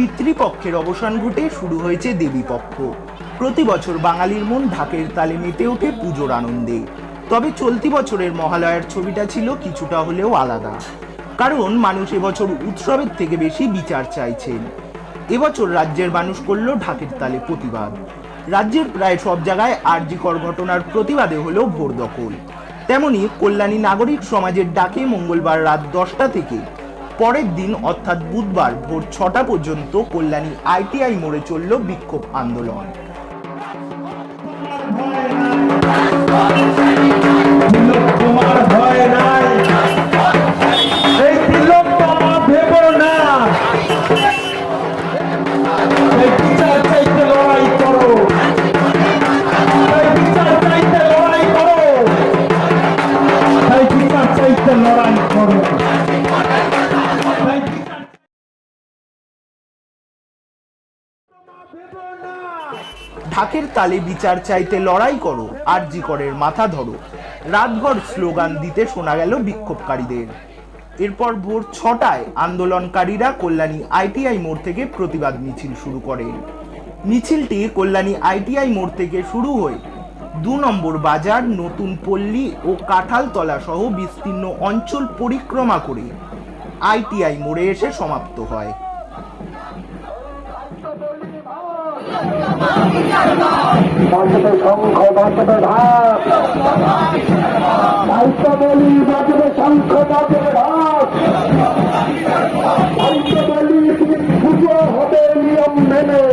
পিতৃপক্ষের অবসান ঘটে, শুরু হয়েছে দেবীপক্ষ। প্রতি বছর বাঙালির মন ঢাকের তালে মেতে ওঠে পুজোর আনন্দে। তবে চলতি বছরের মহালয়ার ছবিটা ছিল কিছুটা হলেও আলাদা। কারণ মানুষ এবছর উৎসবের থেকে বেশি বিচার চাইছেন। এবছর রাজ্যের মানুষ করল ঢাকের তালে প্রতিবাদ। রাজ্যের প্রায় সব জায়গায় আরজিকর ঘটনার প্রতিবাদে হলো ভোর দখল। তেমনি কল্যাণী নাগরিক সমাজের ডাকে মঙ্গলবার রাত দশটা থেকে পরের দিন অর্থাৎ বুধবার ভোর ছটা পর্যন্ত কল্যাণী আইটিআই মোড়ে চলল বিক্ষোভ আন্দোলন। ঢাকের তালে বিচার চাইতে লড়াই করো, আরজি করের মাথা ধরো। রাতঘর স্লোগান দিতে শোনা গেল বিক্ষোভকারীদের। এরপর ভোর ছটায় আন্দোলনকারীরা কল্যাণী আইটিআই মোড় থেকে প্রতিবাদ মিছিল শুরু করেন মিছিলটি কল্যাণী আইটিআই মোড় থেকে শুরু হয়ে দু নম্বর বাজার, নতুন পল্লী ও কাঁঠালতলা সহ বিস্তীর্ণ অঞ্চল পরিক্রমা করে আইটিআই মোড়ে এসে সমাপ্ত হয়। বাঁচবে শঙ্খ বাঁচবে ধাপ। সাহিত্য বলি বাঁচবে শঙ্খ বাঁচবে ধাপ। সাহিত্য বলি, পুজো হবে নিয়ম মেনে।